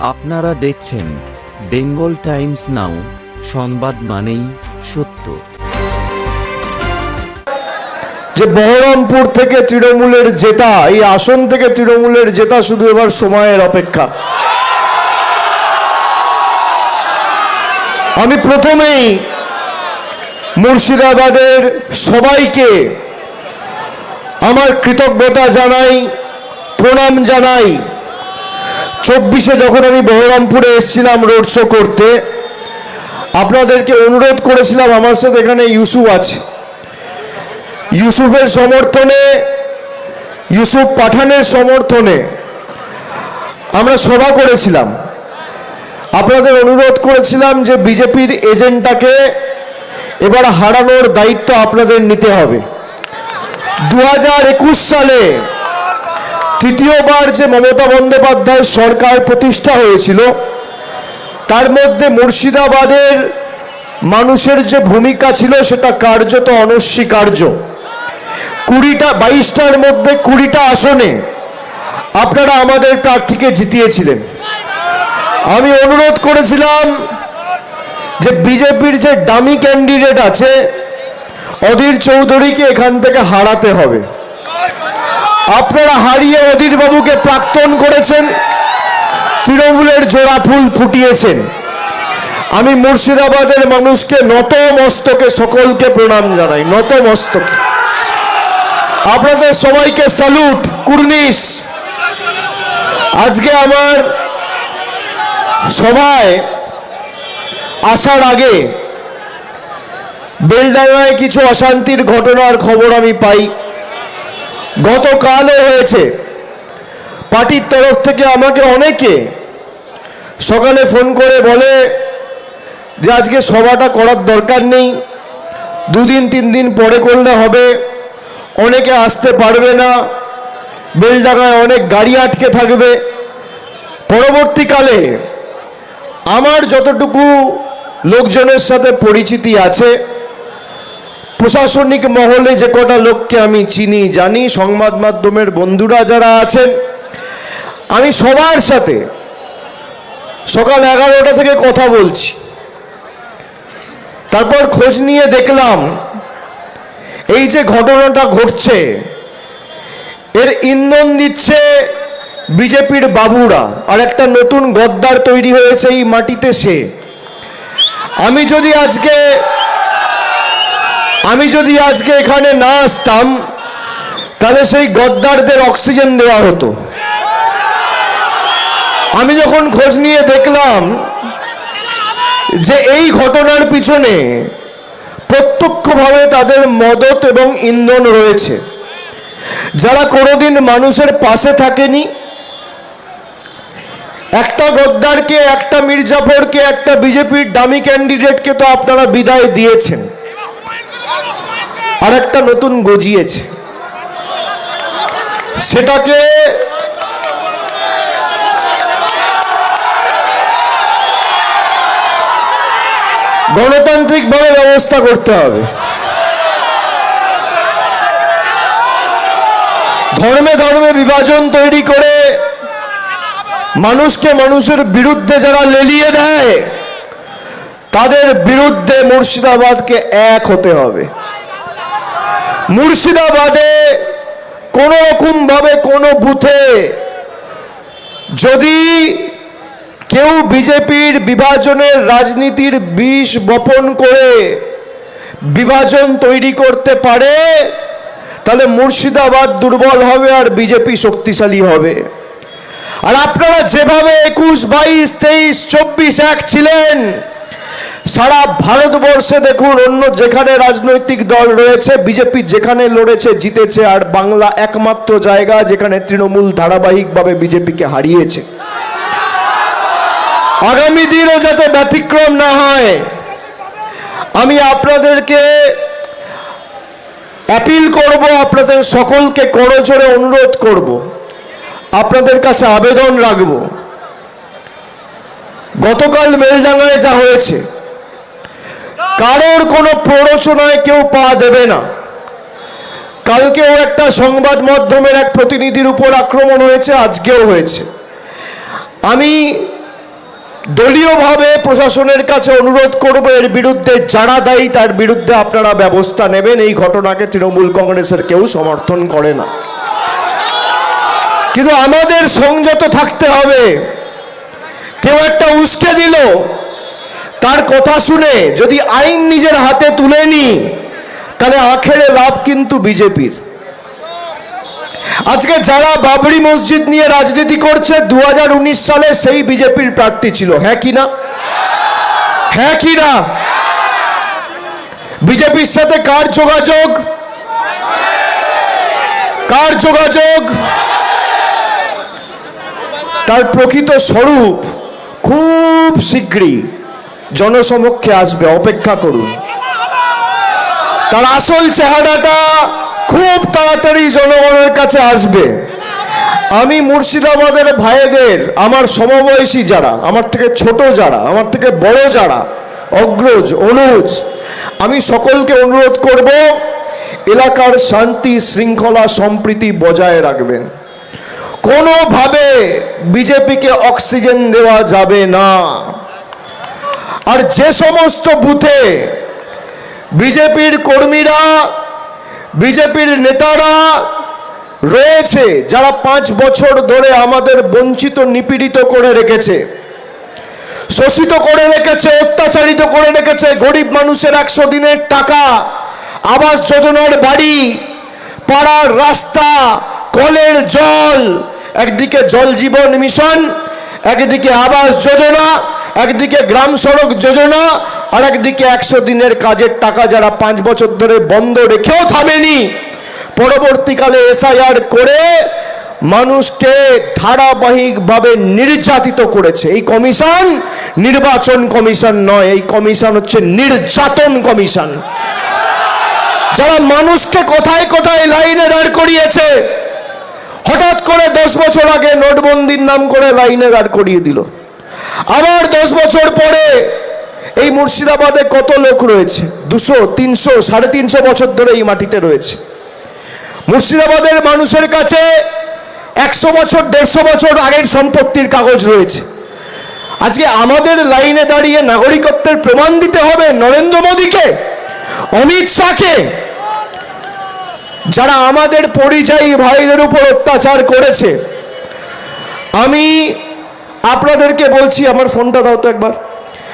আপনারা দেখছেন Bengal Times নাও, সংবাদ মানেই সত্য। যে বহরমপুর থেকে তৃণমূলের জেতা, এই আসন থেকে তৃণমূলের জেতা শুধু এবার সময়ের অপেক্ষা। আমি প্রথমেই মুর্শিদাবাদের সবাইকে আমার কৃতজ্ঞতা জানাই, প্রণাম জানাই। চব্বিশে যখন আমি বহরমপুরে এসেছিলাম রোড শো করতে, আপনাদেরকে অনুরোধ করেছিলাম, আমার সাথে এখানে ইউসুফ আছে। ইউসুফের সমর্থনে, ইউসুফ পাঠানের সমর্থনে আমরা সভা করেছিলাম। আপনাদের অনুরোধ করেছিলাম যে বিজেপির এজেন্টটাকে এবার হারানোর দায়িত্ব আপনাদের নিতে হবে। দু হাজার একুশ সালে তৃতীয়বার যে মমতা বন্দ্যোপাধ্যায় সরকার প্রতিষ্ঠা হয়েছিল, তার মধ্যে মুর্শিদাবাদের মানুষের যে ভূমিকা ছিল সেটা কার্যত অনস্বীকার্য। কুড়িটা, বাইশটার মধ্যে কুড়িটা আসনে আপনারা আমাদের প্রার্থীকে জিতিয়েছিলেন। আমি অনুরোধ করেছিলাম যে বিজেপির যে ডামি ক্যান্ডিডেট আছে, অধীর চৌধুরীকে এখান থেকে হারাতে হবে। আপনারা হারিয়ে অধীর বাবুকে প্রাক্তন করেছেন, তৃণমূলের জোড়া ফুল ফুটিয়েছেন। আমি মুর্শিদাবাদের মানুষকে নত মস্তকে সকলকে প্রণাম জানাই নত মস্তকে আপনাদের সবাইকে স্যালুট, কুর্নিশ। আজকে আমার সভায় আসার আগে বেলডাঙায় কিছু অশান্তির ঘটনার খবর আমি পাই। গতকালও হয়েছে। পার্টির তরফ থেকে আমাকে অনেকে সকালে ফোন করে বলে যে আজকে সভাটা করার দরকার নেই, দুদিন, তিন দিন পরে করলে হবে, অনেকে আসতে পারবে না বেলডাঙায় অনেক গাড়ি আটকে থাকবে। পরবর্তীকালে আমার যতটুকু লোকজনের সাথে পরিচিতি আছে প্রশাসনিক মহলে যে কটা লোককে আমি চিনি, জানি, সংবাদ মাধ্যমের বন্ধুরা যারা আছেন, আমি সবার সাথে সকাল এগারোটা থেকে কথা বলছি। তারপর খোঁজ নিয়ে দেখলাম, এই যে ঘটনাটা ঘটছে, এর ইন্ধন দিচ্ছে বিজেপির বাবুরা, আর একটা নতুন গদ্দার তৈরি হয়েছে এই মাটিতে সে। আমি যদি আজকে আমি যদি আজকে এখানে না আসতাম, তাহলে সেই গদ্দারদের অক্সিজেন দেওয়া হতো। আমি যখন খোঁজ নিয়ে দেখলাম যে এই ঘটনার পিছনে প্রত্যক্ষভাবে তাদের মদত এবং ইন্ধন রয়েছে। যারা কোনোদিন মানুষের পাশে থাকেনি, একটা গদ্দারকে, একটা মির্জাফরকে, একটা বিজেপির দামি ক্যান্ডিডেটকে তো আপনারা বিদায় দিয়েছেন। আর একটা নতুন গজিয়েছে। সেটাকে গণতান্ত্রিকভাবে ব্যবস্থা করতে হবে। ধর্মে ধর্মে বিভাজন তৈরি করে মানুষকে মানুষের বিরুদ্ধে যারা লেলিয়ে দেয়, তাদের বিরুদ্ধে মুর্শিদাবাদকে এক হতে হবে। মুর্শিদাবাদে কোন রকম ভাবে কোনো বুথে যদি কেউ বিজেপির বিভাজনের রাজনীতির বিষ বপন করে বিভাজন তৈরি করতে পারে, তাহলে মুর্শিদাবাদ দুর্বল হবে আর বিজেপি শক্তিশালী হবে। আর আপনারা যেভাবে একুশ, বাইশ, তেইশ, চব্বিশ, এক ছিলেন সারা ভারতবর্ষে দেখুন, অন্য যেখানে রাজনৈতিক দল রয়েছে, বিজেপি যেখানে লড়েছে, জিতেছে, আর বাংলা একমাত্র জায়গা যেখানে তৃণমূল ধারাবাহিকভাবে বিজেপিকে হারিয়েছে। আগামী দিনও যাতে ব্যতিক্রম না হয়, আমি আপনাদেরকে অ্যাপিল করব, আপনাদের সকলকে করজোরে অনুরোধ করব, আপনাদের কাছে আবেদন রাখব। গতকাল মেলডাঙ্গায় যা হয়েছে কারোর কোনো প্ররোচনায় কেউ পা দেবে না। কালকেও একটা সংবাদ মাধ্যমের এক প্রতিনিধির উপর আক্রমণ হয়েছে, আজকেও হয়েছে। আমি দলীয়ভাবে প্রশাসনের কাছে অনুরোধ করব, এর বিরুদ্ধে যারা দায়ী তার বিরুদ্ধে আপনারা ব্যবস্থা নেবেন। এই ঘটনাকে তৃণমূল কংগ্রেসের কেউ সমর্থন করে না। কিন্তু আমাদের সংযত থাকতে হবে। কেউ একটা উস্কে দিল তার কথা শুনে যদি আইন নিজের হাতে তুলে নি, তাহলে আখেরে লাভ কিন্তু বিজেপির। আজকে যারা বাবরি মসজিদ নিয়ে রাজনীতি করছে দু হাজার উনিশ সালে সেই বিজেপির প্রার্থী ছিল। হ্যাঁ কি না? হ্যাঁ কি না? বিজেপির সাথে কার যোগাযোগ? কার যোগাযোগ? তার প্রকৃত স্বরূপ খুব শীঘ্রই জনসমক্ষে আসবে, অপেক্ষা করুন। তার আসল চেহারাটা খুব তাড়াতাড়ি জনগণের কাছে আসবে। আমি মুর্শিদাবাদের ভাইদের, আমার সমবয়সী যারা, আমার থেকে ছোট যারা, আমার থেকে বড় যারা, অগ্রজ, অনুজ, আমি সকলকে অনুরোধ করব, এলাকার শান্তি, শৃঙ্খলা, সম্প্রীতি বজায় রাখবেন। কোনোভাবে বিজেপিকে অক্সিজেন দেওয়া যাবে না। আর যে সমস্ত বুথে বিজেপির কর্মীরা, বিজেপির নেতারা রয়েছে, যারা পাঁচ বছর ধরে আমাদের বঞ্চিত, নিপীড়িত করে রেখেছে, শোষিত করে রেখেছে, অত্যাচারিত করে রেখেছে, গরিব মানুষের একশো দিনের টাকা, আবাস যোজনার বাড়ি, পাড়ার রাস্তা, কলের জল, একদিকে জল জীবন মিশন, একদিকে আবাস যোজনা একদিকে গ্রাম সড়ক যোজনা আর একদিকে একশো দিনের কাজের টাকা যারা পাঁচ বছর ধরে বন্ধ রেখেও থামেনি। পরবর্তীকালে এসআইআর করে মানুষকে ধারাবাহিকভাবে নির্যাতিত করেছে। এই কমিশন নির্বাচন কমিশন নয়, এই কমিশন হচ্ছে নির্যাতন কমিশন। যারা মানুষকে কোথায় কোথায় লাইনে দাঁড় করিয়েছে, হঠাৎ করে দশ বছর আগে নোটবন্দির নাম করে লাইনে দাঁড় করিয়ে দিল। আবার দশ বছর পরে এই মুর্শিদাবাদে কত লোক রয়েছে? দুশো, তিনশো, সাড়ে তিনশো বছর ধরে এই মাটিতে রয়েছে। মুর্শিদাবাদের মানুষের কাছে একশো বছর, দেড়শো বছর আগের সম্পত্তির কাগজ রয়েছে। আজকে আমাদের লাইনে দাঁড়িয়ে নাগরিকত্বের প্রমাণ দিতে হবে নরেন্দ্র মোদীকে, অমিত শাহকে, যারা আমাদের পরিযায়ী ভাইদের উপর অত্যাচার করেছে। আমি আপনাদেরকে বলছি, আমার ফোনটা দাও তো একবার।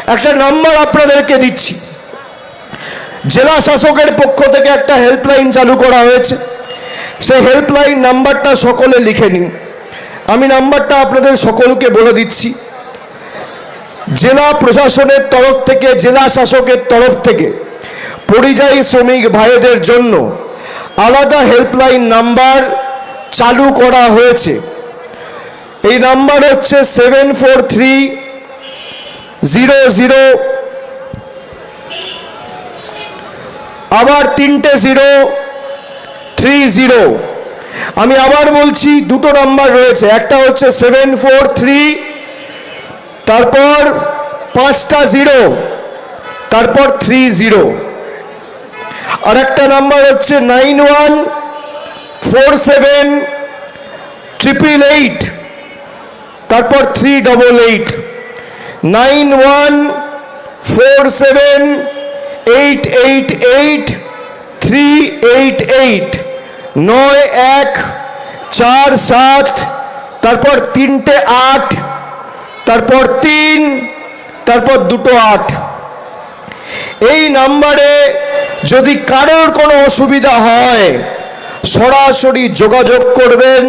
একটা নাম্বার আপনাদেরকে দিচ্ছি। জেলা শাসকের পক্ষ থেকে একটা হেল্পলাইন চালু করা হয়েছে। সেই হেল্পলাইন নাম্বারটা সকলে লিখে নিন। আমি নাম্বারটা আপনাদের সকলকে বলে দিচ্ছি। জেলা প্রশাসনের তরফ থেকে, জেলা শাসকের তরফ থেকে পরিযায়ী শ্রমিক ভাইদের জন্য আলাদা হেল্পলাইন নাম্বার চালু করা হয়েছে। এই নাম্বার হচ্ছে seven four three zero zero. আবার তিনটে জিরো, থ্রি জিরো। আমি আবার বলছি দুটো নাম্বার রয়েছে, একটা হচ্ছে সেভেন ফোর থ্রি, তারপর পাঁচটা জিরো, তারপর থ্রি জিরো। আর একটা নাম্বার হচ্ছে nine one four seven triple eight. তারপর three double eight nine one four seven eight eight eight three eight eight নয় এক, চার সাত, তারপর তিনটে আট, তারপর তিন, তারপর দুটো আট। এই নাম্বারে যদি কারোর কোনো অসুবিধা হয়, সরাসরি যোগাযোগ করবেন।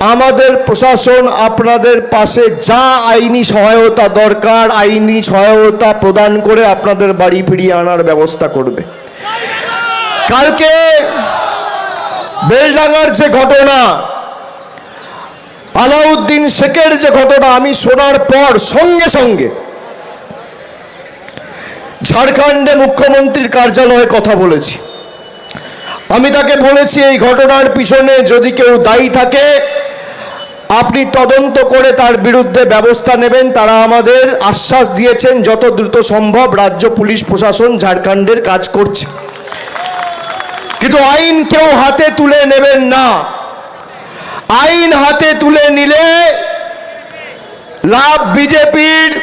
আমাদের প্রশাসন আপনাদের পাশে যা আইনি সহায়তা দরকার, আইনি সহায়তা প্রদান করে আপনাদের বাড়ি ফিরিয়ে আনার ব্যবস্থা করবে। কালকে বেলডাঙ্গার যে ঘটনা, আলাউদ্দিন শেখের যে ঘটনা, আমি শোনার পর সঙ্গে সঙ্গে ঝাড়খণ্ডে মুখ্যমন্ত্রীর কার্যালয়ে কথা বলেছি। আমি তাকে বলেছি, এই ঘটনার পিছনে যদি কেউ দায়ী থাকে আপনি তদন্ত করে তার বিরুদ্ধে ব্যবস্থা নেবেন। তারা আমাদের আশ্বাস দিয়েছেন, যত দ্রুত সম্ভব রাজ্য, পুলিশ, প্রশাসন ঝাড়খণ্ডের কাজ করছে। কিন্তু আইন কেউ হাতে তুলে নেবেন না। আইন হাতে তুলে নিলে লাভ বিজেপির,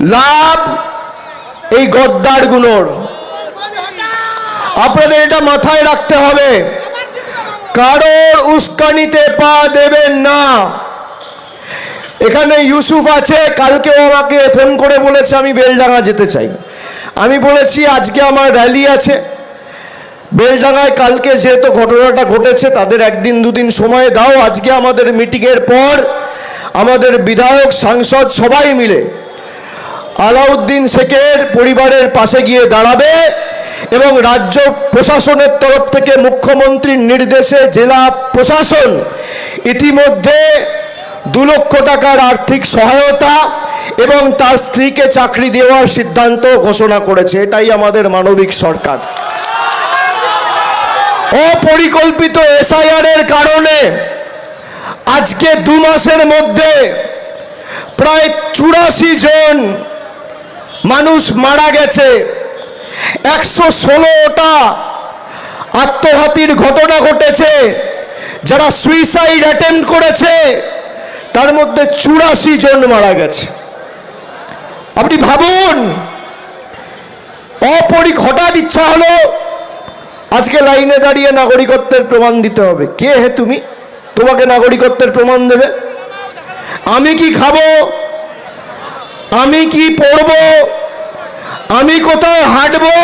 লাভ এই গদ্দারগুলোর। আপনাদের এটা মাথায় রাখতে হবে। কারোর উস্কানিতে পা দেবেন না। এখানে ইউসুফ আছে কালকেও আমাকে ফোন করে বলেছে, আমি বেলডাঙ্গা যেতে চাই। আমি বলেছি, আজকে আমার র্যালি আছে। বেলডাঙ্গায় কালকে যেহেতু ঘটনাটা ঘটেছে, তাদের একদিন দুদিন সময় দাও, আজকে আমাদের মিটিংয়ের পর আমাদের বিধায়ক, সাংসদ সবাই মিলে আলাউদ্দিন শেখের পরিবারের পাশে গিয়ে দাঁড়াবে। এবং রাজ্য প্রশাসনের তরফ থেকে মুখ্যমন্ত্রীর নির্দেশে জেলা প্রশাসন ইতিমধ্যে দু লক্ষ টাকার আর্থিক সহায়তা এবং তার স্ত্রীকে চাকরি দেওয়ার সিদ্ধান্ত ঘোষণা করেছে। এটাই আমাদের মানবিক সরকার। অপরিকল্পিত এসআইআর এর কারণে আজকে দু মাসের মধ্যে প্রায় চুরাশি জন মানুষ মারা গেছে। একশো ষোলোটা আত্মঘাতীর ঘটনা ঘটেছে, যারা সুইসাইড অ্যাটেম্প করেছে, তার মধ্যে চুরাশি জন মারা গেছে। আপনি ভাবুন অপরি হঠাৎ ইচ্ছা হলো আজকে লাইনে দাঁড়িয়ে নাগরিকত্বের প্রমাণ দিতে হবে। কে হে তুমি? তোমাকে নাগরিকত্বের প্রমাণ দেবে? আমি কি খাব? আমি কি পড়ব? আমি কোথায় হাঁটবো?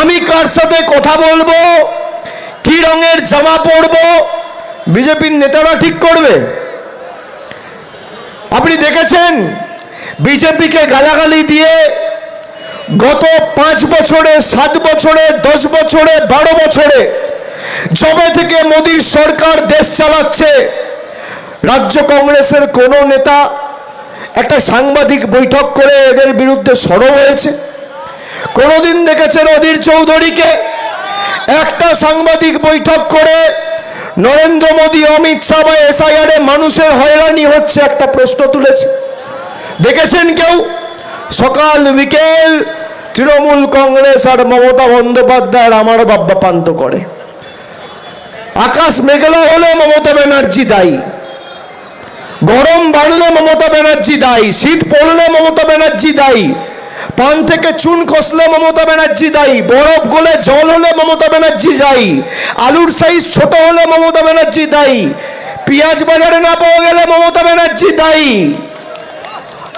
আমি কার সাথে কথা বলব? কি রঙের জামা পরবো? বিজেপির নেতারা ঠিক করবে? আপনি দেখেছেন? বিজেপিকে গালাগালি দিয়ে গত পাঁচ বছরে, সাত বছরে, দশ বছরে, বারো বছরে যবে থেকে মোদীর সরকার দেশ চালাচ্ছে, রাজ্য কংগ্রেসের কোনো নেতা একটা সাংবাদিক বৈঠক করে এদের বিরুদ্ধে সরব হয়েছে। কোনোদিন দেখেছেন অধীর চৌধুরীকে? একটা সাংবাদিক বৈঠক করে নরেন্দ্র মোদী, অমিত শাহ বা এসআইআর মানুষের হয়রানি হচ্ছে একটা প্রশ্ন তুলেছে। দেখেছেন কেউ? সকাল বিকেল তৃণমূল কংগ্রেস আর মমতা বন্দ্যোপাধ্যায়ের আমার বাব্বা পান্ত করে। আকাশ মেঘলা হলে মমতা ব্যানার্জি দায়ী। গরম বাড়লে মমতা ব্যানার্জি দায়ী, শীত পড়লে মমতা ব্যানার্জি দায়ী, পান থেকে চুন খসলে মমতা ব্যানার্জি দায়ী, বরফ গলে জল হলে মমতা ব্যানার্জি দায়ী, আলুর সাইজ ছোট হলে মমতা ব্যানার্জি দায়ী, পেঁয়াজ বাজারে না পাওয়া গেলে মমতা ব্যানার্জি দায়ী।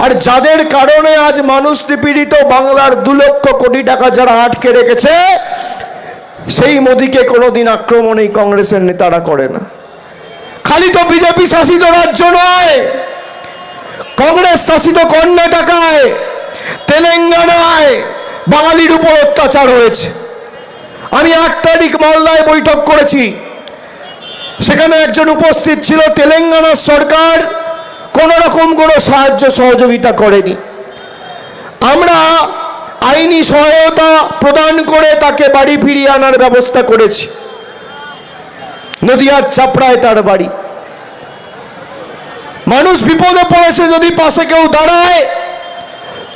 আর যাদের কারণে আজ মানুষ নিপীড়িত, বাংলার দু লক্ষ কোটি টাকা যারা আটকে রেখেছে, সেই মোদিকে কোনোদিন আক্রমণ এই কংগ্রেসের নেতারা করে না। খালি তো বিজেপি শাসিত রাজ্য নয়, কংগ্রেস শাসিত কর্ণাটকায় তেলেঙ্গানায় বাঙালির উপর অত্যাচার হয়েছে। আমি আট তারিখ মালদায় বৈঠক করেছি। সেখানে একজন উপস্থিত ছিল তেলেঙ্গানার সরকার, কোনো রকম কোনো সাহায্য সহযোগিতা করেনি। আমরা আইনি সহায়তা প্রদান করে তাকে বাড়ি ফিরিয়ে আনার ব্যবস্থা করেছি। নদিয়ার চাপড়ায় তার বাড়ি। মানুষ বিপদে পড়েছে যদি পাশে কেউ দাঁড়ায়,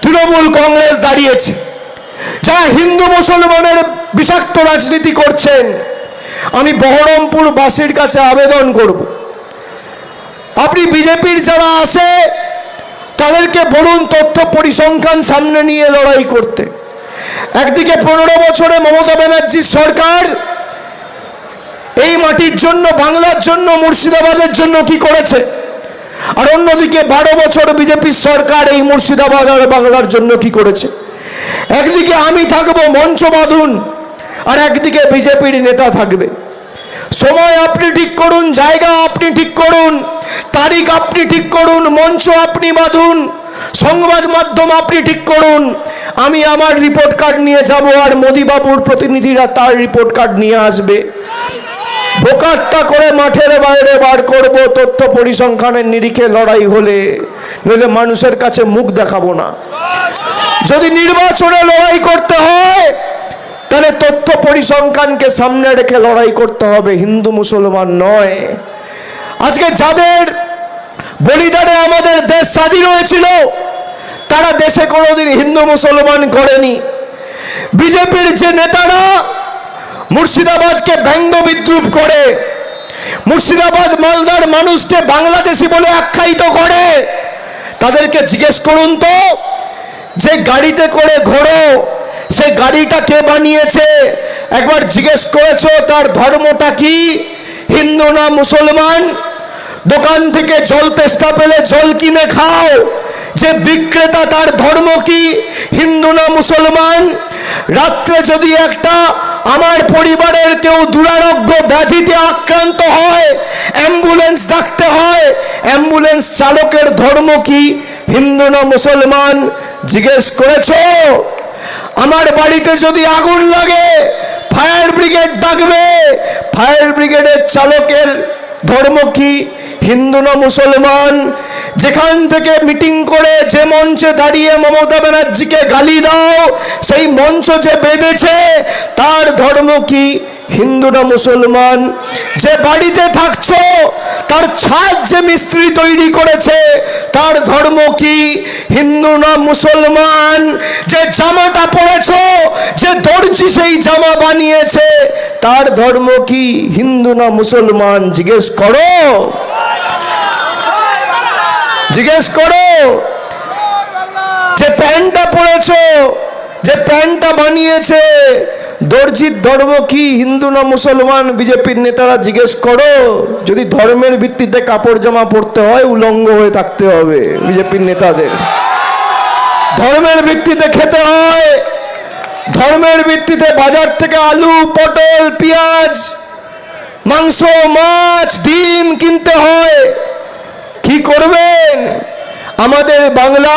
তৃণমূল কংগ্রেস দাঁড়িয়েছে। যারা হিন্দু মুসলমানের বিষাক্ত রাজনীতি করছেন, আমি বহরমপুর বাসীর কাছে আবেদন করব। আপনি বিজেপির যারা আসে তাদেরকে বলুন তথ্য পরিসংখ্যান সামনে নিয়ে লড়াই করতে। একদিকে পনেরো বছরে মমতা ব্যানার্জির সরকার এই মাটির জন্য, বাংলার জন্য, মুর্শিদাবাদের জন্য কি করেছে? আর অন্যদিকে বারো বছর বিজেপির সরকার এই মুর্শিদাবাদ আর বাংলার জন্য কি করেছে? একদিকে আমি থাকব মঞ্চ বাঁধুন, আর একদিকে বিজেপির নেতা থাকবে। সময় আপনি ঠিক করুন, জায়গা আপনি ঠিক করুন, তারিখ আপনি ঠিক করুন, মঞ্চ আপনি বাঁধুন, সংবাদ মাধ্যম আপনি ঠিক করুন। আমি আমার রিপোর্ট কার্ড নিয়ে যাব আর মোদিবাবুর প্রতিনিধিরা তার রিপোর্ট কার্ড নিয়ে আসবে। বোকাট্টা করে মাঠের বাইরে বার করব, তথ্য পরিসংখ্যানের নিরিখে লড়াই হলে, নইলে মানুষের কাছে মুখ দেখাবো না। যদি নির্বাচনে লড়াই করতে হয়, তাহলে তথ্য পরিসংখ্যানকে সামনে রেখে লড়াই করতে হবে, হিন্দু মুসলমান নয়। আজকে যাদের বলিদানে আমাদের দেশ স্বাধীন হয়েছিল, তারা দেশে কোনোদিন হিন্দু মুসলমান করেনি। বিজেপির যে নেতারা মুর্শিদাবাদকে ব্যঙ্গ বিদ্রুপ করে, মুর্শিদাবাদ মালদার মানুষকে বাংলাদেশি বলে আখ্যায়িত করে। তাদেরকে জিজ্ঞেস করুন তো, যে গাড়িতে করে ঘোরো, সে গাড়িটা কে বানিয়েছে? একবার জিজ্ঞেস করেছ, তার ধর্মটা কি? হিন্দু না মুসলমান? দোকান থেকে জল তেষ্টা পেলে জল কিনে খাও যে বিক্রেতা তার ধর্ম কি? হিন্দু না মুসলমান? রাত্রে যদি একটা আমার পরিবারের কেউ দুরারোগ্য ব্যাধিতে আক্রান্ত হয়, অ্যাম্বুলেন্স ডাকতে হয়, অ্যাম্বুলেন্স চালকের ধর্ম কি? হিন্দু না মুসলমান? জিজ্ঞেস করেছ? আমার বাড়িতে যদি আগুন লাগে, ফায়ার ব্রিগেড ডাকবে। ফায়ার ব্রিগেডের চালকের ধর্ম কি? হিন্দু না মুসলমান, যেখান থেকে মিটিং করে যে মঞ্চে দাঁড়িয়ে মমতা ব্যানার্জিকে গালি দাও, সেই মঞ্চ যে বেঁধেছে, তার ধর্ম কি? হিন্দু না মুসলমান, যে বাড়িতে থাকছো, তার ছাদ যে মিস্ত্রি তৈরি করেছে, তার ধর্ম কি? হিন্দু না মুসলমান, যে জামাটা পরেছো, যে দর্জি সেই জামা বানিয়েছে, তার ধর্ম কি? হিন্দু না মুসলমান? জিজ্ঞেস করো। জিজ্ঞেস করো। যে প্যান্টটা পরেছো, যে প্যান্টটা বানিয়েছে, দর্জির ধর্ম কি হিন্দু না মুসলমান? বিজেপির নেতারা জিজ্ঞেস করো। যদি ধর্মের ভিত্তিতে কাপড় জামা পরতে হয়, উলঙ্গ হয়ে থাকতে হবে বিজেপির নেতাদের। ধর্মের ভিত্তিতে খেতে হয়, ধর্মের ভিত্তিতে বাজার থেকে আলু, পটল, পেঁয়াজ, মাংস, মাছ, ডিম কিনতে হয়। কি করবেন? আমাদের বাংলা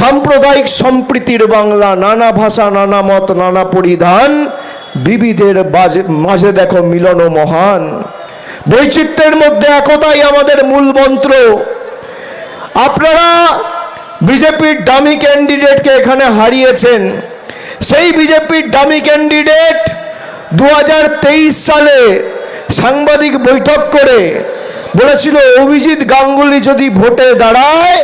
সাম্প্রদায়িক সম্প্রীতির বাংলা, নানা ভাষা, নানা মত, নানা পরিধান, বিবিধের মাঝে দেখো মিলন মহান। বৈচিত্র্যের মধ্যে একতাই আমাদের মূল মন্ত্র। আপনারা বিজেপির ডামি ক্যান্ডিডেটকে এখানে হারিয়েছেন। সেই বিজেপির ডামি ক্যান্ডিডেট দু হাজার তেইশ সালে সাংবাদিক বৈঠক করে বলেছিল, অভিজিৎ গাঙ্গুলি যদি ভোটে দাঁড়ায়,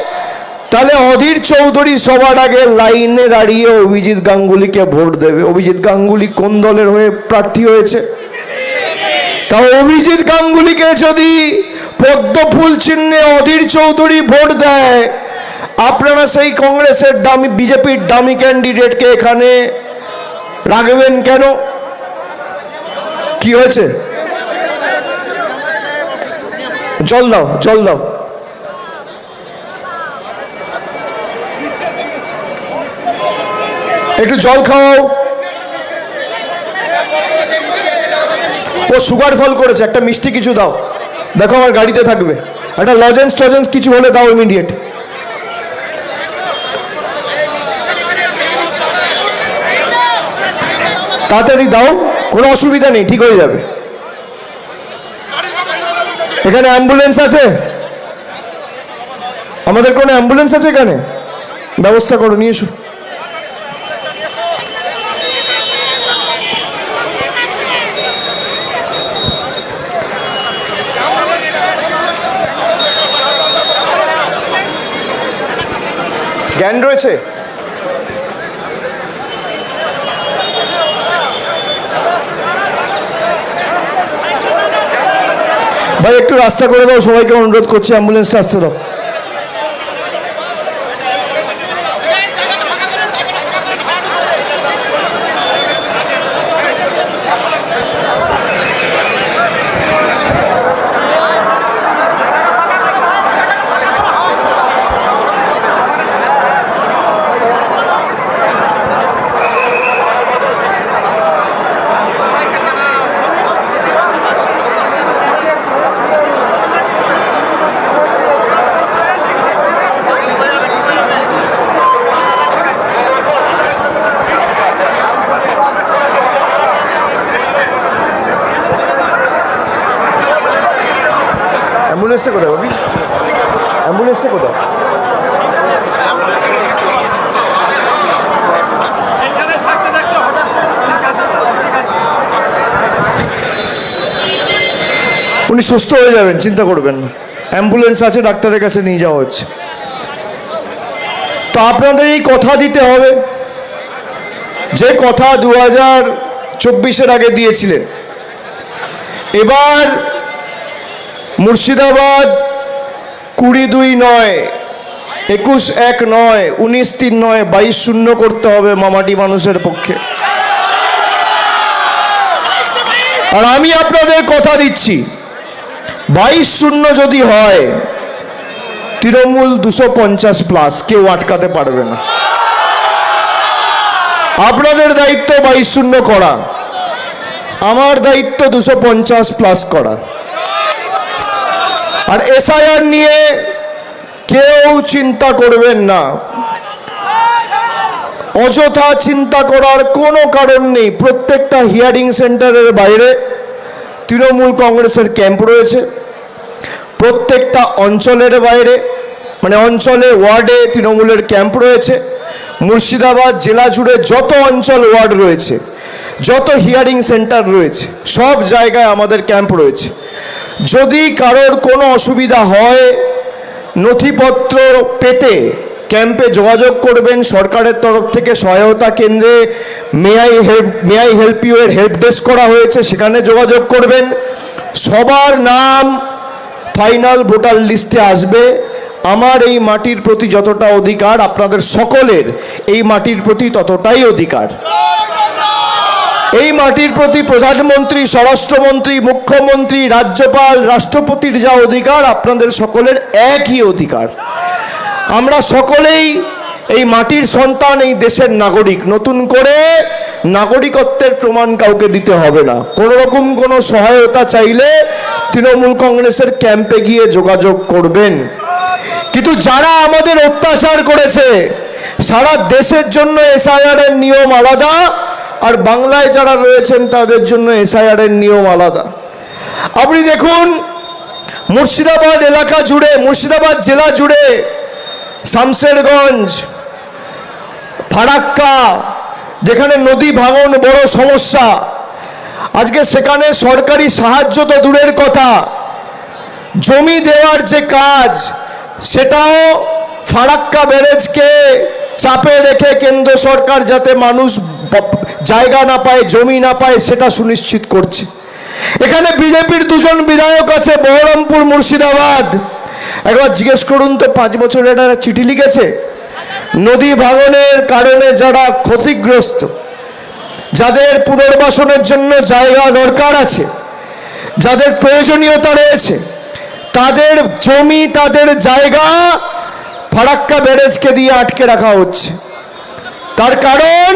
তাহলে অধীর চৌধুরী সবার আগে লাইনে দাঁড়িয়ে অভিজিৎ গাঙ্গুলিকে ভোট দেবে। অভিজিৎ গাঙ্গুলি কোন দলের হয়ে প্রার্থী হয়েছে? তা অভিজিৎ গাঙ্গুলিকে যদি পদ্ম ফুল চিহ্নে অধীর চৌধুরী ভোট দেয়, আপনারা সেই কংগ্রেসের দামি, বিজেপির দামি ক্যান্ডিডেটকে এখানে রাখবেন কেন? কি হয়েছে? জল দাও জল দাও। একটু জল খাওয়াও ও সুগার ফল করেছে, একটা মিষ্টি কিছু দাও। দেখো আমার গাড়িতে থাকবে। একটা লজেন্স টজেন্স কিছু হলে দাও ইমিডিয়েট তাড়াতাড়ি দাও, কোনো অসুবিধা নেই, ঠিক হয়ে যাবে। এখানে অ্যাম্বুলেন্স আছে? আমাদের কোনো অ্যাম্বুলেন্স আছে এখানে? ব্যবস্থা করো নিয়ে এসো। জ্ঞান রয়েছে? ভাই একটু রাস্তা করে দাও সবাইকে অনুরোধ করছি অ্যাম্বুলেন্সটা আসতে দাও। অ্যাম্বুলেন্সটা কোথায় বাবি অ্যাম্বুলেন্সটা কোথায়? উনি সুস্থ হয়ে যাবেন, চিন্তা করবেন না। অ্যাম্বুলেন্স আছে, ডাক্তারের কাছে নিয়ে যাওয়া হচ্ছে। তো আপনাদের এই কথা দিতে হবে। যে কথা দু হাজার চব্বিশের আগে দিয়েছিলেন। এবার মুর্শিদাবাদ কুড়ি দুই নয়, একুশ এক নয়, উনিশ তিন নয়, বাইশ শূন্য করতে হবে মামাটি মানুষের পক্ষে। আর আমি আপনাদের কথা দিচ্ছি, বাইশ শূন্য যদি হয়, তৃণমূল দুশো পঞ্চাশ প্লাস কেউ আটকাতে পারবে না। আপনাদের দায়িত্ব বাইশ শূন্য করা, আমার দায়িত্ব দুশো পঞ্চাশ প্লাস করা। আর এসআইআর নিয়ে কেউ চিন্তা করবেন না। অযথা চিন্তা করার কোনো কারণ নেই। প্রত্যেকটা হিয়ারিং সেন্টারের বাইরে তৃণমূল কংগ্রেসের ক্যাম্প রয়েছে। প্রত্যেকটা অঞ্চলের বাইরে মানে অঞ্চলে, ওয়ার্ডে তৃণমূলের ক্যাম্প রয়েছে। মুর্শিদাবাদ জেলা জুড়ে যত অঞ্চল, ওয়ার্ড রয়েছে, যত হিয়ারিং সেন্টার রয়েছে, সব জায়গায় আমাদের ক্যাম্প রয়েছে। যদি কারোর কোনো অসুবিধা হয়, নথিপত্র পেতে ক্যাম্পে যোগাযোগ করবেন সরকারের তরফ থেকে সহায়তা কেন্দ্রে। May I help may I help you এর হেল্প ডেস্ক করা হয়েছে, সেখানে যোগাযোগ করবেন। সবার নাম ফাইনাল ভোটার লিস্টে আসবে। আমার এই মাটির প্রতি যতটা অধিকার, আপনাদের সকলের এই মাটির প্রতি ততটাই অধিকার। এই মাটির প্রতি প্রধানমন্ত্রী, স্বরাষ্ট্রমন্ত্রী, মুখ্যমন্ত্রী, রাজ্যপাল, রাষ্ট্রপতির যা অধিকার, আপনাদের সকলের একই অধিকার। আমরা সকলেই এই মাটির সন্তান, এই দেশের নাগরিক। নতুন করে নাগরিকত্বের প্রমাণ কাউকে দিতে হবে না। কোনো রকম কোনো সহায়তা চাইলে তৃণমূল কংগ্রেসের ক্যাম্পে গিয়ে যোগাযোগ করবেন। কিন্তু যারা আমাদের অত্যাচার করেছে, সারা দেশের জন্য এসআইআর এর নিয়ম আলাদা আর বাংলায় যারা রয়েছেন তাদের জন্য এসআইআর এর নিয়ম আলাদা। আপনি দেখুন, মুর্শিদাবাদ এলাকা জুড়ে, মুর্শিদাবাদ জেলা জুড়ে, শামশেরগঞ্জ, ফারাক্কা, যেখানে নদী ভাঙন বড় সমস্যা। আজকে সেখানে সরকারি সাহায্য তো দূরের কথা। জমি দেওয়ার যে কাজ, সেটাও ফারাক্কা ব্যারেজকে চাপে রেখে কেন্দ্র সরকার যাতে মানুষ জায়গা না পায়, জমি না পায়, সেটা সুনিশ্চিত করছে। এখানে বিজেপির দুজন বিধায়ক আছে, বহরমপুর মুর্শিদাবাদ। একবার জিজ্ঞেস করুন তো, পাঁচ বছর এটা চিঠি লিখেছে? নদী ভাঙনের কারণে যারা ক্ষতিগ্রস্ত, যাদের পুনর্বাসনের জন্য জায়গা দরকার আছে, যাদের প্রয়োজনীয়তা রয়েছে, তাদের জমি, তাদের জায়গা ফারাক্কা ব্যারেজকে দিয়ে আটকে রাখা হচ্ছে। তার কারণ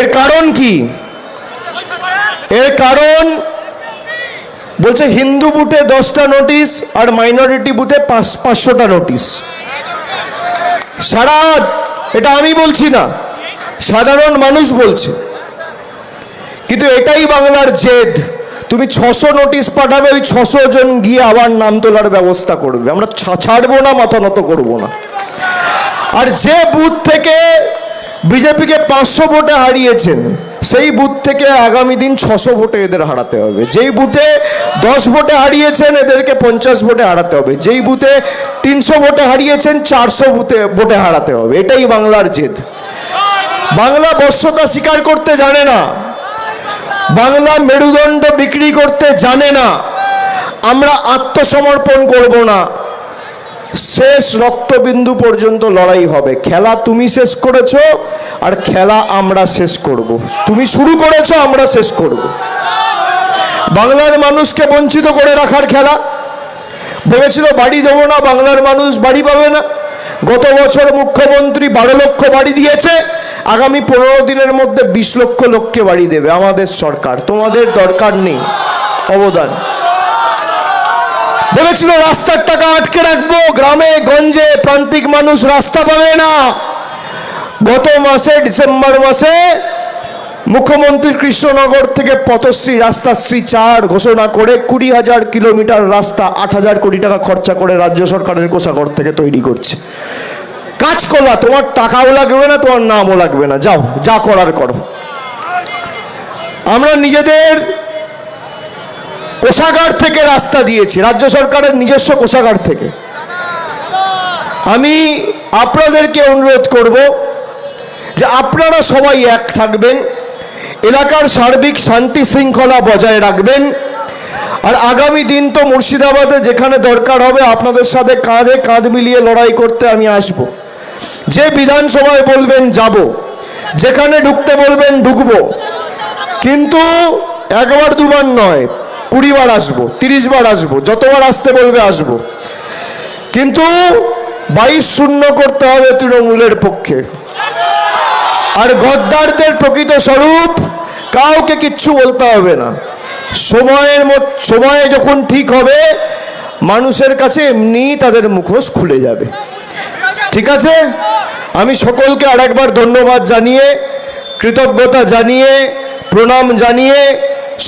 এর কারণ কি? এর কারণ বলছে হিন্দু বুথে দশটা নোটিশ আর মাইনরিটি বুথে পাঁচ, পাঁচশোটা নোটিশ। সারা, এটা আমি বলছি না, সাধারণ মানুষ বলছে। কিন্তু এটাই বাংলার জেদ। তুমি ছশো নোটিশ পাঠাবে, ওই ছশো জন গিয়ে আবার নাম তোলার ব্যবস্থা করবে। আমরা ছাড়বো না, মাথা নত করব না। আর যে বুথ থেকে বিজেপিকে পাঁচশো ভোটে হারিয়েছেন, সেই বুথ থেকে আগামী দিন ছশো ভোটে এদের হারাতে হবে। যেই বুথে দশ ভোটে হারিয়েছেন, এদেরকে পঞ্চাশ ভোটে হারাতে হবে। যেই বুথে তিনশো ভোটে হারিয়েছেন, চারশো বুথে ভোটে হারাতে হবে। এটাই বাংলার জেদ। বাংলা বর্ষতা স্বীকার করতে জানে না। বাংলা মেরুদণ্ড বিক্রি করতে জানে না। আমরা আত্মসমর্পণ করব না। শেষ রক্তবিন্দু পর্যন্ত লড়াই হবে। খেলা তুমি শেষ করেছ আর খেলা আমরা শেষ করব। তুমি শুরু করেছ, আমরা শেষ করব। বাংলার মানুষকে বঞ্চিত করে রাখার খেলা। ভেবেছিল বাড়ি দেবো না, বাংলার মানুষ বাড়ি পাবে না। গত বছর মুখ্যমন্ত্রী বারো লক্ষ বাড়ি দিয়েছে। আগামী পনেরো দিনের মধ্যে বিশ লক্ষ লোককে বাড়ি দেবে, আমাদের সরকার। তোমাদের দরকার নেই অবদান। ভেবেছিল রাস্তার টাকা আটকে রাখব, গ্রামে, গঞ্জে, প্রান্তিক মানুষ রাস্তা পাবে না। গত মাসে, ডিসেম্বর মাসে মুখ্যমন্ত্রী কৃষ্ণনগর থেকে পথশ্রী, রাস্তাশ্রী চার ঘোষণা করে কুড়ি হাজার কিলোমিটার রাস্তা আট হাজার কোটি টাকা খরচা করে রাজ্য সরকারের কোষাগর থেকে তৈরি করছে। কাজ করলা তোমার টাকাও লাগবে না, তোমার নামও লাগবে না। যাও, যা করার করো। আমরা নিজেদের কোষাগার থেকে রাস্তা দিয়েছি, রাজ্য সরকারের নিজস্ব কোষাগার থেকে। আমি আপনাদেরকে অনুরোধ করব যে আপনারা সবাই এক থাকবেন, এলাকার সার্বিক শান্তি শৃঙ্খলা বজায় রাখবেন। আর আগামী দিন তো মুর্শিদাবাদে যেখানে দরকার হবে, আপনাদের সাথে কাঁধে কাঁধ মিলিয়ে লড়াই করতে আমি আসব। যে বিধানসভায় বলবেন যাব, যেখানে ঢুকতে বলবেন ঢুকবো, কিন্তু একবার দুবার নয়, কুড়ি বার আসব, তিরিশ বার আসব, যতবার আসতে বলবে আসব। কিন্তু বাইশ শূন্য করতে হবে তৃণমূলের পক্ষে। আর গদ্দারদের প্রকৃত স্বরূপ, কাউকে কিচ্ছু বলতে হবে না। সময়ের সময়ে যখন ঠিক হবে, মানুষের কাছে এমনি তাদের মুখোশ খুলে যাবে। ঠিক আছে? আমি সকলকে আরেকবার ধন্যবাদ জানিয়ে, কৃতজ্ঞতা জানিয়ে, প্রণাম জানিয়ে,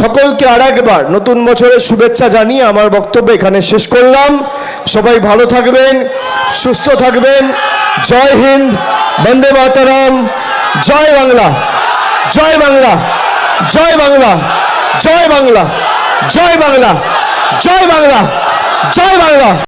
সকলকে আরেকবার নতুন বছরের শুভেচ্ছা জানিয়ে আমার বক্তব্য এখানে শেষ করলাম। সবাই ভালো থাকবেন, সুস্থ থাকবেন। জয় হিন্দ, বন্দে মাতারাম। জয় বাংলা জয় বাংলা জয় বাংলা জয় বাংলা জয় বাংলা জয় বাংলা জয় বাংলা।